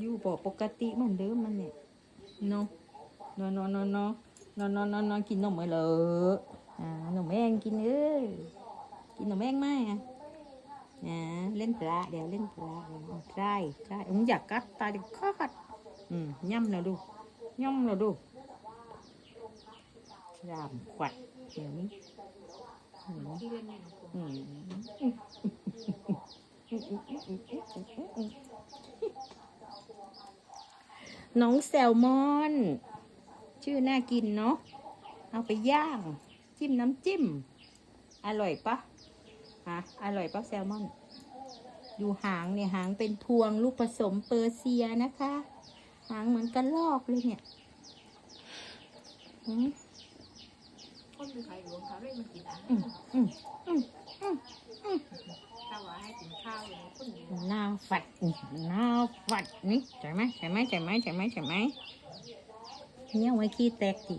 อยู่บ่ปกติเหมือนเดิมมันเนี่ยนาะนอนนอนนอนนอนนอนนอนนอนกินนมเหรออ่านมแมงกินเอ้ยกินนมแมงไหมอะนะเล่นปลาเดี๋ยวเล่นปลาเดี๋ยวใช่ใช่ผมอยากกัดตายเดี๋ยวกัดอืมย่ำเราดูย่ำเราดูรามขวัดเดี๋ยวนี้อืม นเนี่ยของผมอืมน้องแซลมอน ชื่อน่ากินเนาะเอาไปย่าง จิ้มน้ำจิ้ม อร่อยปะฮะอร่อยปะแซลมอน ดูหางเนี่ยหางเป็นพวงลูกผสมเปอร์เซียนะคะ หางเหมือนกระลอกเลยเนี่ยอืมคนเป็นใครหลวงเขาเลยมันกินอา ถ้าว่าให้กินข้าวเลยคนเดียหน้าฝัดหน้าฝัดนี่ใช่ไหมใช่ไหมใช่ไหมใช่ไหมใช่ไหมเนี่ยไว้ขี้แตกดิ